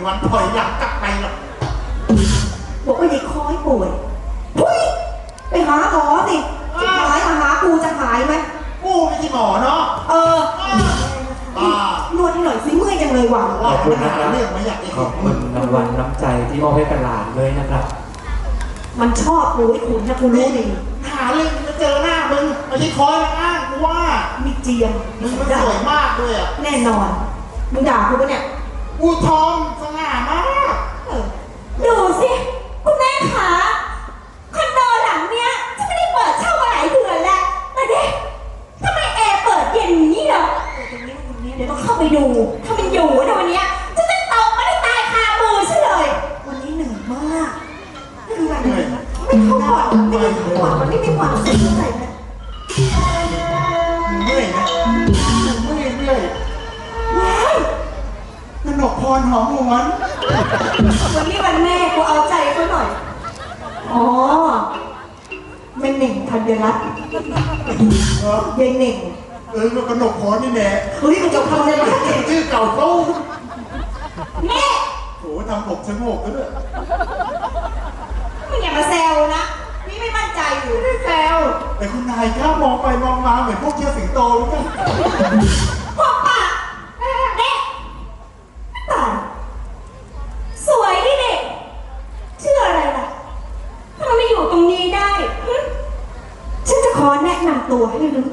ม่มีวันถอยหลังกลับไปหรอกบอกว่ายายคอยป่วยหุ้ยไปหาหมอสิจะหายมาหากูจะหายไหมกูไม่ใช่หมอเนาะเออบ้านวดให้หน่อยสิเมื่อยจังเลยว่ะว่าปัญหาเรื่องไม่อยากไอ้ขอบคุณรางวัลน้ำใจที่มอบให้กับหลานเลยนะครับ มันชอบกูไอ้ขุนนะกูรู้ดีหาเรื่องจะเจอหน้ามึงไม่ใช่คอยมาอ้างกูว่ามีเจียมมึงมันสวยมากด้วยอะแน่นอนมึงด่ากูปะเนี่ย อูทองสง่ามาก ดูสิำผมชะโงกก็ด้วยมึงอย่ามาแซวนะพี่ไม่มั่นใจอยู่ไม่แซวแต่คุณนายกล้ามองไปมองมาเหมือนพวกเชียร์สิงโตหรือเปล่าพวกปะเด็กตายสวยดิเด็กชื่ออะไรล่ะทำไมไม่อยู่ตรงนี้ได้หึฉันจะขอแนะนำตัวให้รู้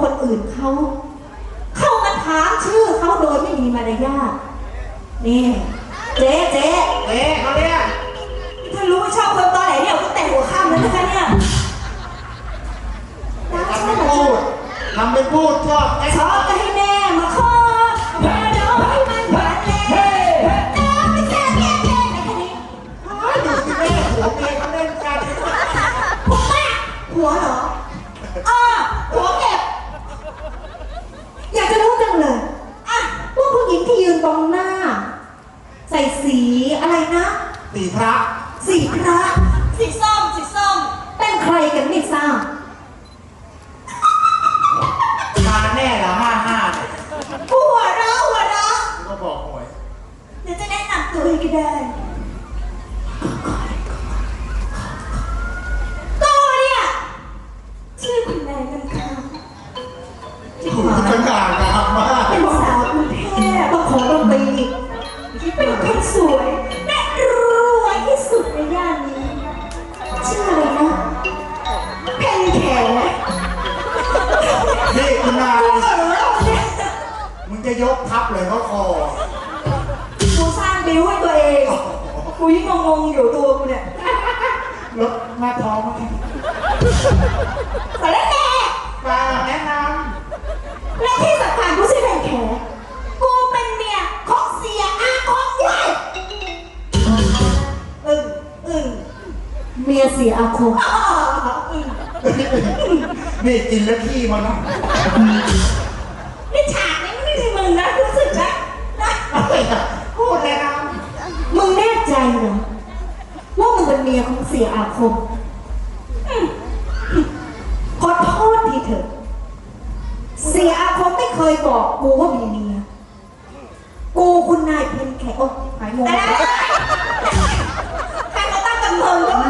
คอนโดคนอื่นเขาเข้ามาถามชื่อเขาโดยไม่มีมารยาทนี่เจ๊เจ๊เอ๊ะเขาเรียกถ้ารู้ว่าชอบคนตอแหลเนี่ยก็แต่หัวข้ามแล้วนะคะเนี่ยรักทำใช่เป็นไหมพูดทำเป็นพูดชอบไอ้ชอบก็ให้แม่มาคลอดแม่น้องให้มันหวานแน่น้องไม่แค่แค่แค่ไหนแค่นี้ ดูสิแม่หัวเมียเขาเล่นกัน หัวแม่หัวเหรออ่าหัวเก็บ อยากจะรู้จังเลยอะว่าผู้หญิงที่ยืน ตรงหน้า ใส่สีอะไรนะ สีพระสีพระ สีส้มสีส้มเป็นใครกันไม่ทราบมาแน่ละห้าห้าเนี่ยหัวเราะหัวเราะก็บอกหวยเดี๋ยวจะแนะนำตัวให้ก็ได้ เป็นคนสวยและรวยที่สุดในย่านนี้ ชื่ออะไรนะเพนแขนี่คุณนายเออเนี่ยมึงจะยกทับเลยเขาคอกูสร้างบิวให้ตัวเองกูยิ่งงงๆอยู่ตัวกูเนี่ยรถหน้าท้องมาแต่แล้วแกมาแนะนและที่สำคัญกูชื่อเพนแขกู เมียเสียอาคมอึ้งำนี่กินแล้วขี้มานะนี่ฉากนี้ไม่ใช่มึงนะรู้สึกนะนะอะไรอะพูดเลยนะมึงแน่ใจเหรอว่ามึงเป็นเมียของเสียอาคมอืมขอโทษทีเถอะ เสียอาคมไม่เคยบอกกูว่ามีเมีย กูคุณนายเพนแขกโอ้หายงง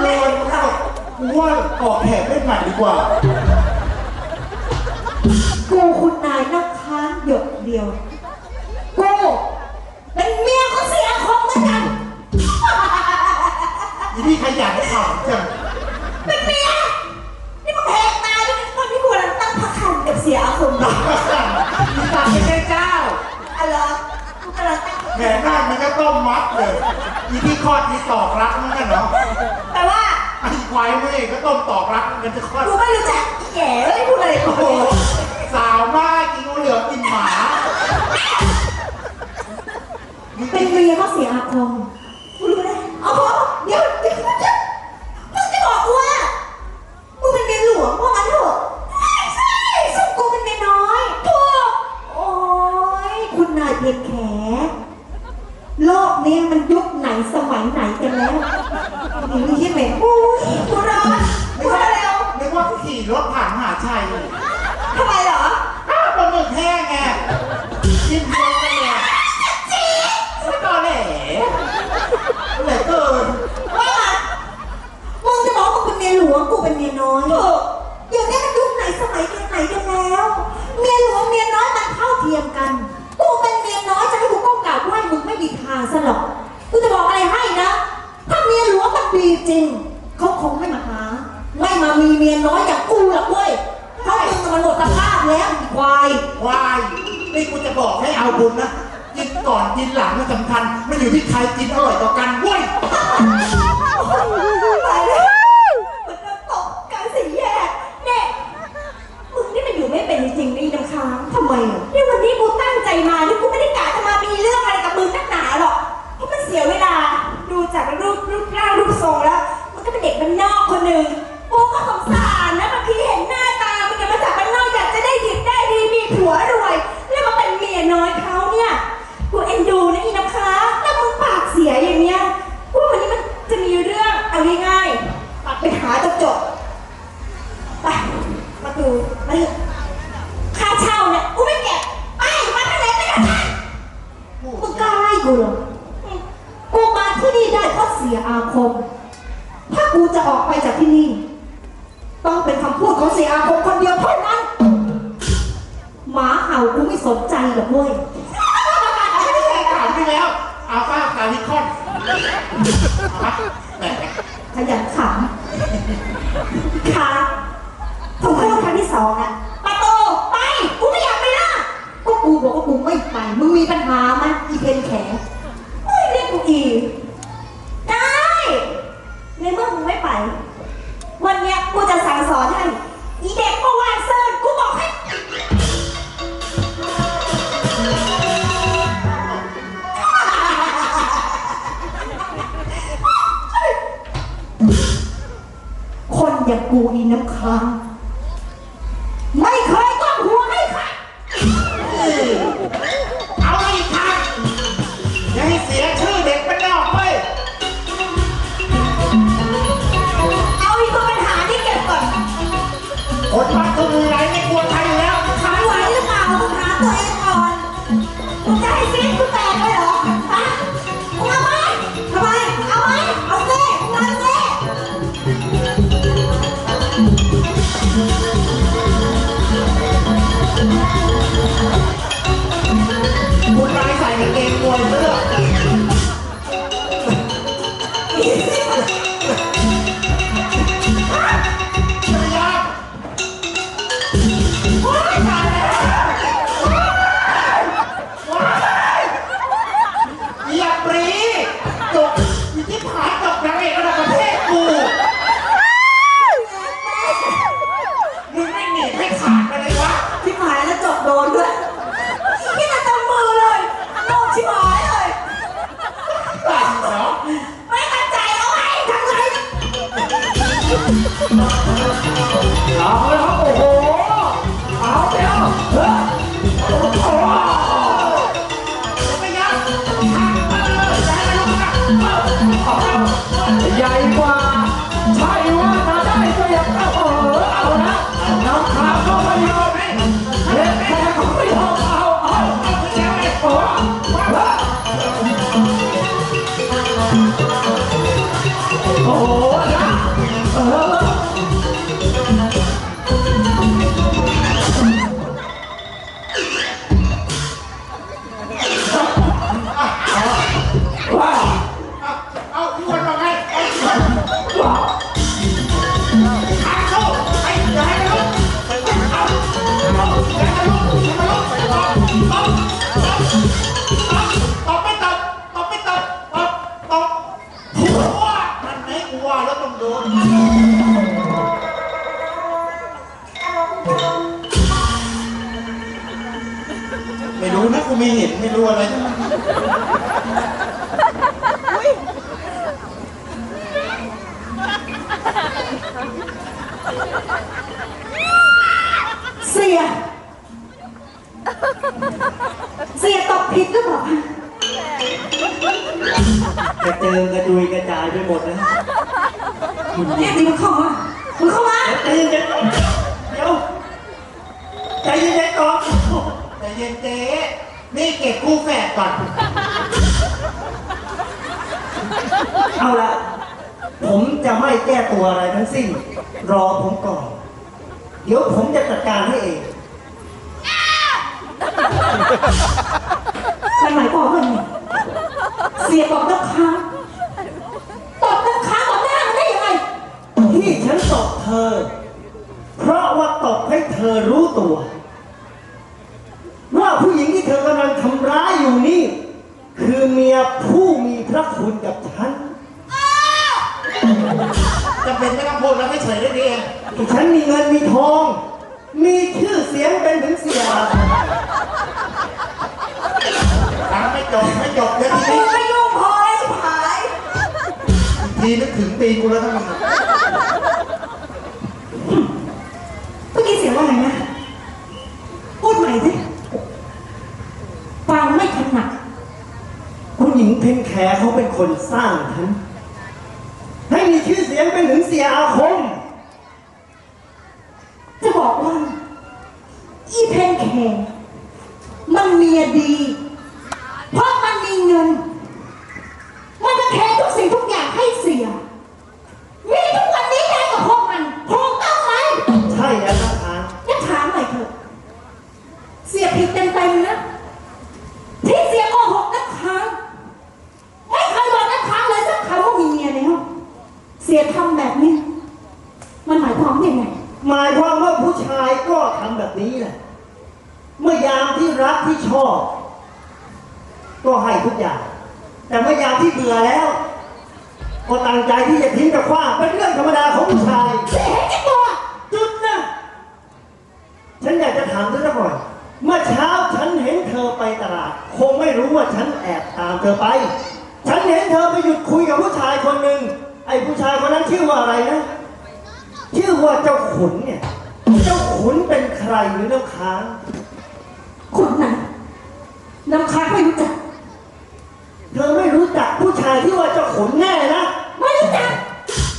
โล่นเข้ากูว่าออกแขกเล่นใหม่ดีกว่า กูคุณนายนักค้างหยดเดียว กูเป็นเมียของเสียคมเหมือนกัน อีนี่ขยันขำจังเป็นเมีย นี่มึงแหกตาด้วยตอนที่กูกำลังตั้งพักคันกับเสียอาคมอยู่มีตังค์ไม่ใช่เจ้าอะไรกูกำลังตั้งแหมหน้ามันก็ต้มมัดเลย อีที่คลอดมีตอกรักมือนกันเนาะ ไว้เม่ก็ต้มตอกรักกันจะคลอดกูไม่รู้จักแย่เลยพูดอะไรกูสาวมากกินงูเหลือกินหมาเป็นเมียก็เสียอาคมกูรู้แล้วเอาพอเดี๋ยวเดี๋ยวเดี๋ยมึงจะบอกกูว่ามึงเป็นเมียหลวงว่างั้นเถอะใช่ใช่ซึ่กูเป็นเมียน้อยถูกโอ้ยคุณนายเพียงแข โลกนี้มันยุคไหนสมัยไหนกันแล้วอีเหี้ยหม็นโรถผ่านมหาชัยทำไมเหรออ้ปลาหมึกแห้งไงกินเยอะไปเลไม่ก่อแหลเหลือเกินว่ามึงจะบอกว่ากูเป็นเมียหลวงกูเป็นเมียน้อยเดี๋ยวนี้มันยุคไหนสมัยกันไหนกันแล้ว เมียหลวงเมียน้อยมันเท่าเทียมกัน กูเป็นเมียน้อยจะให้กูก้มกราบไหว้มึงไม่ดีทางซะหรอก กูจะบอกอะไรให้นะ ถ้าเมียหลวงมันดีจริงเขาคงไม่มาหา ไม่มามีเมียน้อยจากกูหรอกเว้ยเพราะมึงมันหมดสภาพแล้วควายควายนี่กูจะบอกให้เอาบุญนะกินก่อนกินหลังมันสำคัญ มันอยู่ที่ใครกินอร่อยต่อกันเว้ย Di luar. จะไม่แก้ตัวอะไรทั้งสิ้น รอผมก่อน เดี๋ยวผมจะจัดการให้เองมันหมายความว่าไงเสียบอกน้ำค้างตบน้ำค้างต่อหน้ามันได้ยังไงที่ฉันตบเธอ เพราะว่าตบให้เธอรู้ตัว ว่าผู้หญิงที่เธอกำลังทำร้ายอยู่นี่ คือเมียผู้มีพระคุณกับฉันจะ เป็นไม่ต้องพูดแล้วไม่เฉยได้ดีเองฉันมีเงินมีทอง มีชื่อเสียงเป็นถึงเสียถามไม่จบไม่จบเดี๋ยวทีกูนี้ไม่ยุ่งพอแล้วชิบหาย ทีนึกถึงตีกูแล้วทั้งนั้นเมื่อกี้เสียงว่าไงนะ พูดใหม่สิฟังไม่ถนัดคุณหญิงเพ็ญแขเขาเป็นคนสร้างฉัน ให้มีชื่อเสียงเป็นถึงเสียอาคม จะบอกว่า อีเพนแคร์มันเมียดี เพราะมันมีเงิน มันจะแทนทุกสิ่งทุกอย่างให้เสีย มีทุกวันนี้ได้กับพวกมันถูกต้องไหม ใช่แล้วนะคะ ยังถามหน่อยเถอะเสียผิดเต็มเต็มๆนะ ที่เสียโกหกนักค้างไม่เคยบอกนักค้างเลยสักคำว่ามีเมียแล้ว เสียทำแบบนี้ มันหมายความว่ายังไง หมายความว่าผู้ชายก็ทำแบบนี้แหละ เมื่อยามที่รักที่ชอบ ก็ให้ทุกอย่าง แต่เมื่อยามที่เบื่อแล้ว ก็ตั้งใจที่จะทิ้งกับขว้างเป็นเรื่องธรรมดาของผู้ชาย เสียเห็นแก่ตัว จุดนะ ฉันอยากจะถามเธอสัก หน่อย เมื่อเช้าฉันเห็นเธอไปตลาด คงไม่รู้ว่าฉันแอบตามเธอไป ฉันเห็นเธอไปหยุดคุยกับผู้ชายคนหนึ่ง ไอ้ผู้ชายคนนั้นชื่อว่าอะไรนะ ชื่อว่าเจ้าขุนเนี่ย เจ้าขุนเป็นใครหรือน้ำค้างคุณไหนน้ำค้างไม่รู้จัก เธอไม่รู้จักผู้ชายที่ว่าเจ้าขุนแน่นะ ไม่รู้จัก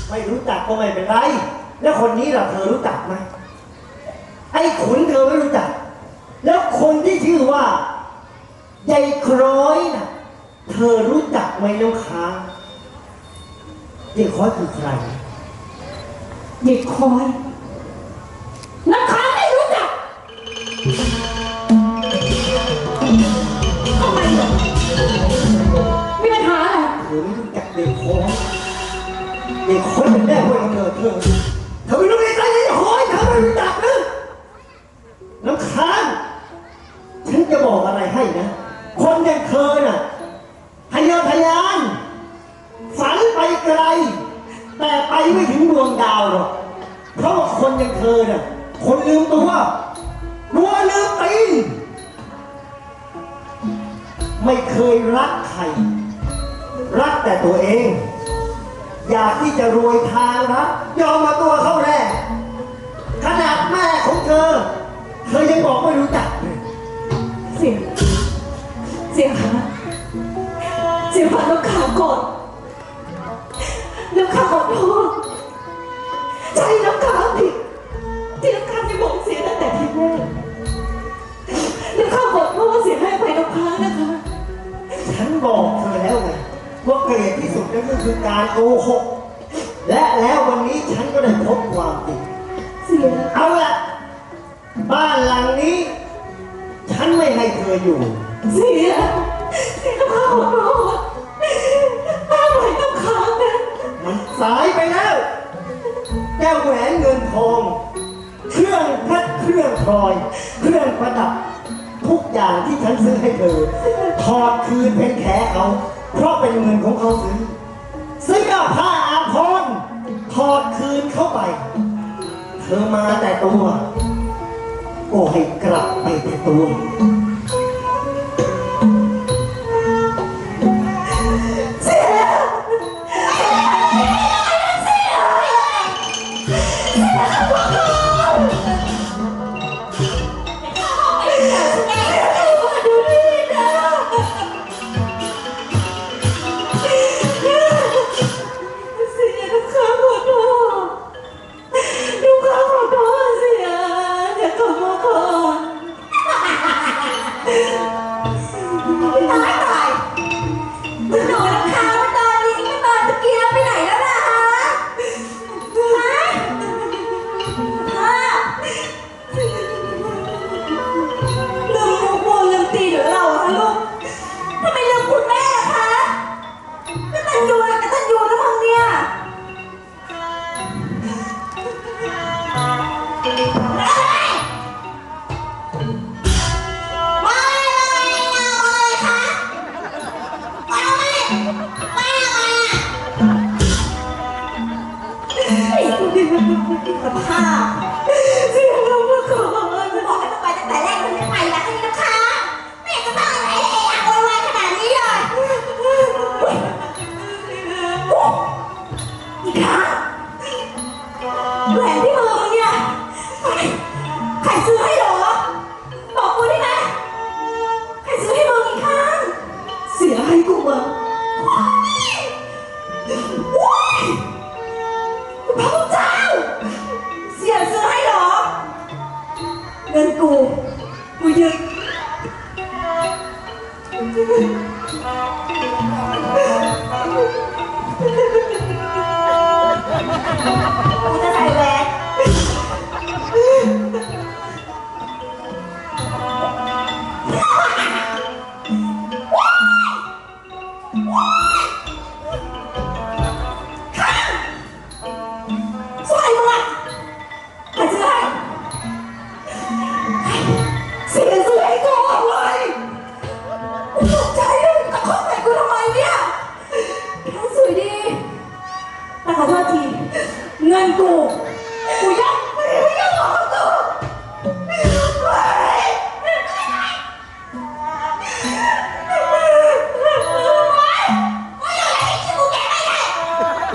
ไม่รู้จักก็ไม่เป็นไร แล้วคนนี้ล่ะเธอรู้จักไหมไอ้ขุนเธอไม่รู้จัก แล้วคนที่ชื่อว่ายายคร้อยน่ะ เธอรู้จักไหมน้องค้างยายคร้อยคือใครเด็กคอยาวหรอกเพราะว่าคนอย่างเธอน่ะคนลืมตัวรัวลืมตีนไม่เคยรักใคร รักแต่ตัวเอง อยากที่จะรวยทางรักยอมมาตัวเข้าแรกขนาดแม่ของเธอ เธอยังบอกไม่รู้จักเลยเสียงเสียงขาเสียงฟังน้ำค้างก่อน เกลียดที่สุดนั่นก็คือการโกหก และแล้ววันนี้ฉันก็ได้พบความจริง เสียเอาละบ้านหลังนี้ ฉันไม่ให้เธออยู่ เสียเสียน้ำค้างขอโทษห้ามปล่อยน้ำค้างนะมันสายไปแล้วแก้วแหวนเงินทอง เครื่องเพชรเครื่องพลอย เครื่องประดับ ทุกอย่างที่ฉันซื้อให้เธอ ถอดคืนเป็นแขเขา เพราะเป็นเงินของเขาซื้อเสื้อผ้าอาภรณ์ถอดคืนเข้าไป เธอมาแต่ตัวขอให้กลับไปแต่ตัว Filho.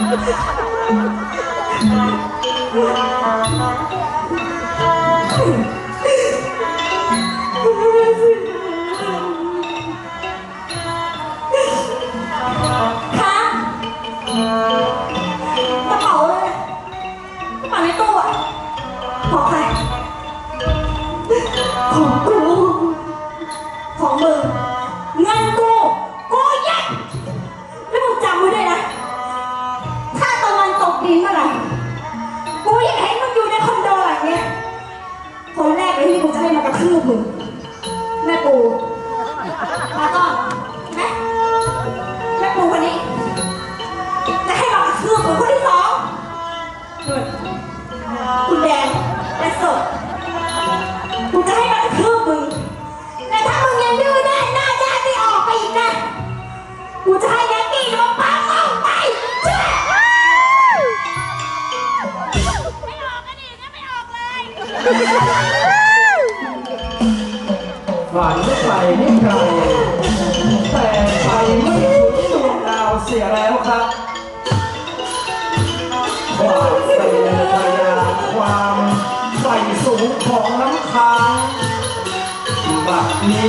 Oh, my God.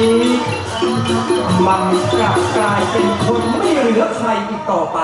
ี้ มันกลับกลายเป็นคนไม่เหลือใครอีกต่อไป